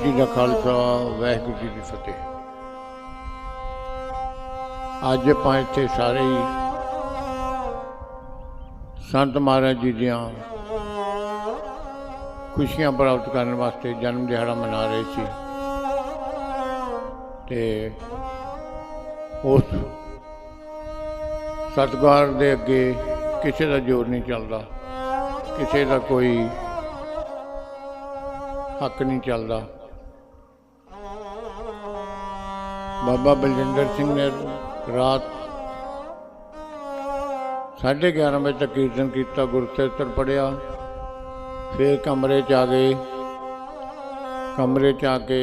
ਜੀ ਦਾ ਖਾਲਸਾ, ਵਾਹਿਗੁਰੂ ਜੀ ਦੀ ਫਤਿਹ। ਅੱਜ ਆਪਾਂ ਇੱਥੇ ਸਾਰੇ ਹੀ ਸੰਤ ਮਹਾਰਾਜ ਜੀ ਦੀਆਂ ਖੁਸ਼ੀਆਂ ਪ੍ਰਾਪਤ ਕਰਨ ਵਾਸਤੇ ਜਨਮ ਦਿਹਾੜਾ ਮਨਾ ਰਹੇ ਸੀ। ਤੇ ਉਸ ਸਤਿਗੁਰ ਦੇ ਅੱਗੇ ਕਿਸੇ ਦਾ ਜ਼ੋਰ ਨਹੀਂ ਚੱਲਦਾ, ਕਿਸੇ ਦਾ ਕੋਈ ਹੱਕ ਨਹੀਂ ਚੱਲਦਾ। ਬਾਬਾ ਬਲਜਿੰਦਰ ਸਿੰਘ ਨੇ ਰਾਤ 11:30 ਵਜੇ ਤੱਕ ਕੀਰਤਨ ਕੀਤਾ ਗੁਰਸੇਤਰ ਪੜਿਆ। ਫਿਰ ਕਮਰੇ 'ਚ ਆ ਗਏ। ਕਮਰੇ 'ਚ ਆ ਕੇ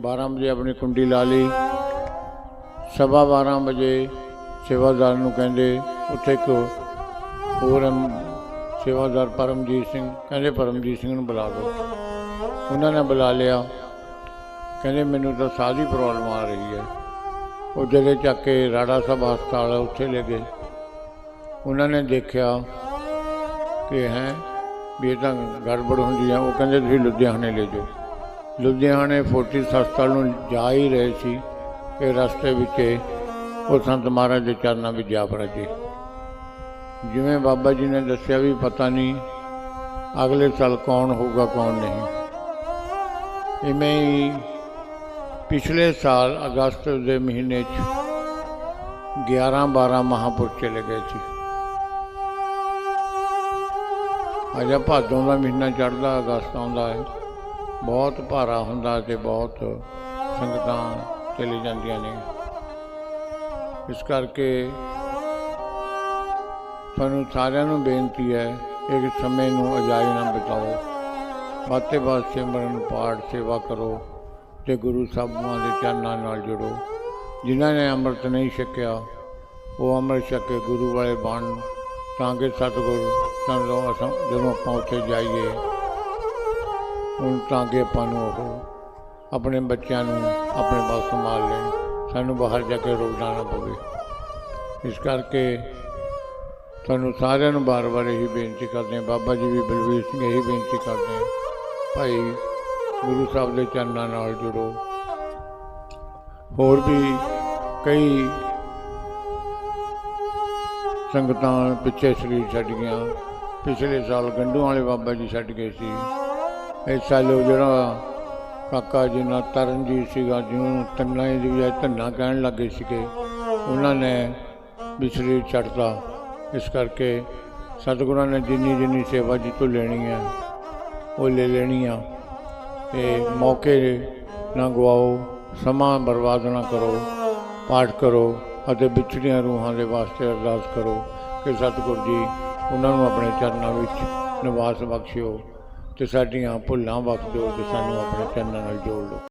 12 ਵਜੇ ਆਪਣੀ ਕੁੰਡੀ ਲਾ ਲਈ। ਸਵਾ 12 ਵਜੇ ਸੇਵਾਦਾਰ ਨੂੰ ਕਹਿੰਦੇ, ਉੱਥੇ ਇੱਕ ਹੋਰ ਸੇਵਾਦਾਰ ਪਰਮਜੀਤ ਸਿੰਘ, ਕਹਿੰਦੇ, ਪਰਮਜੀਤ ਸਿੰਘ ਨੂੰ ਬੁਲਾ ਦਿਓ। ਉਹਨਾਂ ਨੇ ਬੁਲਾ ਲਿਆ। ਕਹਿੰਦੇ, ਮੈਨੂੰ ਤਾਂ ਸਾਹ ਦੀ ਪ੍ਰੋਬਲਮ ਆ ਰਹੀ ਹੈ। ਉਹ ਜਿਹੜੇ ਚੱਕ ਕੇ ਰਾੜਾ ਸਾਹਿਬ ਹਸਪਤਾਲ ਉੱਥੇ ਲੈ ਗਏ। ਉਹਨਾਂ ਨੇ ਦੇਖਿਆ ਕਿ ਹੈ, ਵੀ ਇਹ ਤਾਂ ਗੜਬੜ ਹੁੰਦੀ ਆ। ਉਹ ਕਹਿੰਦੇ, ਤੁਸੀਂ ਲੁਧਿਆਣੇ ਲੈ ਜਾਓ। ਲੁਧਿਆਣੇ ਫੋਰਟਿਸ ਹਸਪਤਾਲ ਨੂੰ ਜਾ ਹੀ ਰਹੇ ਸੀ। ਕਿ ਰਸਤੇ ਵਿੱਚ ਉਹ ਸੰਤ ਮਹਾਰਾਜ ਦੇ ਚਰਨਾਂ ਵਿੱਚ ਜਾ ਵੜੇ ਜਿਵੇਂ ਬਾਬਾ ਜੀ ਨੇ ਦੱਸਿਆ ਵੀ ਪਤਾ ਨਹੀਂ ਅਗਲੇ ਸਾਲ ਕੌਣ ਹੋਊਗਾ, ਕੌਣ ਨਹੀਂ। ਇਵੇਂ ਹੀ ਪਿਛਲੇ ਸਾਲ ਅਗਸਤ ਦੇ ਮਹੀਨੇ 'ਚ 11 12 ਮਹਾਂਪੁਰਖ ਚਲੇ ਗਏ ਸੀ। ਅਜਾ ਭਾਦੋਂ ਦਾ ਮਹੀਨਾ ਚੜ੍ਹਦਾ, ਅਗਸਤ ਆਉਂਦਾ ਹੈ। ਬਹੁਤ ਭਾਰਾ ਹੁੰਦਾ ਤੇ ਬਹੁਤ ਸੰਗਤਾਂ ਚਲੀ ਜਾਂਦੀਆਂ ਨੇ। ਇਸ ਕਰਕੇ ਤੁਹਾਨੂੰ ਸਾਰਿਆਂ ਨੂੰ ਬੇਨਤੀ ਹੈ ਇੱਕ ਸਮੇਂ ਨੂੰ ਅਜਾਈ ਨਾ ਬਿਤਾਓ। ਬਾਤੇ ਬਾਤ ਸਿਮਰਨ ਪਾਠ ਸੇਵਾ ਕਰੋ। ਤੇ ਗੁਰੂ ਸਾਹਿਬਾਂ ਦੇ ਚਰਨਾਂ ਨਾਲ ਜੁੜੋ। ਜਿਨ੍ਹਾਂ ਨੇ ਅੰਮ੍ਰਿਤ ਨਹੀਂ ਛਕਿਆ, ਉਹ ਅੰਮ੍ਰਿਤ ਛਕ ਕੇ ਗੁਰੂ ਵਾਲੇ ਬਣ। ਤਾਂ ਕਿ ਸਤਿਗੁਰ ਸਾਨੂੰ ਅਸਾਂ ਜਦੋਂ ਆਪਾਂ ਉੱਥੇ ਜਾਈਏ, ਹੁਣ ਤਾਂ ਕਿ ਆਪਾਂ ਨੂੰ ਉਹ ਆਪਣੇ ਬੱਚਿਆਂ ਨੂੰ ਆਪਣੇ ਪਾਸ ਸੰਭਾਲ ਲੈਣ। ਸਾਨੂੰ ਬਾਹਰ ਜਾ ਕੇ ਰੋਣਾ ਨਾ ਪਵੇ। ਇਸ ਕਰਕੇ ਤੁਹਾਨੂੰ ਸਾਰਿਆਂ ਨੂੰ ਬਾਰ-ਬਾਰ ਇਹੀ ਬੇਨਤੀ ਕਰਦੇ ਹਾਂ। ਬਾਬਾ ਜੀ ਵੀ ਬਲਵੀਰ ਸਿੰਘ, ਇਹੀ ਬੇਨਤੀ ਕਰਦੇ ਹਾਂ। ਭਾਈ ਗੁਰੂ ਸਾਹਿਬ ਦੇ ਚਰਨਾਂ ਨਾਲ ਜੁੜੋ। ਹੋਰ ਵੀ ਕਈ ਸੰਗਤਾਂ ਪਿੱਛੇ ਸਰੀਰ ਛੱਡ ਗਈਆਂ। ਪਿਛਲੇ ਸਾਲ ਗੰਡੂ ਵਾਲੇ ਬਾਬਾ ਜੀ ਛੱਡ ਗਏ ਸੀ। ਇਸ ਸਾਲ ਜਿਹੜਾ ਕਾਕਾ ਜੀ ਨਾਲ ਤਰਨਜੀਤ ਸੀਗਾ ਜਿਹਨੂੰ ਤੰਨਾ ਦੀ ਬਜਾਏ ਧੰਨਾ ਕਹਿਣ ਲੱਗੇ ਸੀਗੇ, ਉਹਨਾਂ ਨੇ ਵੀ ਸਰੀਰ ਛੱਡਤਾ। ਇਸ ਕਰਕੇ ਸਤਿਗੁਰਾਂ ਨੇ ਜਿੰਨੀ ਜਿੰਨੀ ਸੇਵਾ ਜੀ ਲੈਣੀ ਹੈ, ਉਹ ਲੈ ਲੈਣੀ ਆ ਤੇ ਮੌਕੇ ਨਾ ਗਵਾਓ, ਸਮਾਂ ਬਰਬਾਦ ਨਾ ਕਰੋ, ਪਾਠ ਕਰੋ ਅਤੇ ਵਿਛੜੀਆਂ ਰੂਹਾਂ ਦੇ ਵਾਸਤੇ ਅਰਦਾਸ ਕਰੋ ਕਿ ਸਤਿਗੁਰ ਜੀ, ਉਹਨਾਂ ਨੂੰ ਆਪਣੇ ਚਰਨਾਂ ਵਿੱਚ ਨਿਵਾਸ ਬਖਸ਼ਿਓ ਤੇ ਸਾਡੀਆਂ ਭੁੱਲਾਂ ਬਖਸ਼ ਦਿਓ ਤੇ ਸਾਨੂੰ ਆਪਣੇ ਚਰਨਾਂ ਨਾਲ ਜੋੜ ਲਓ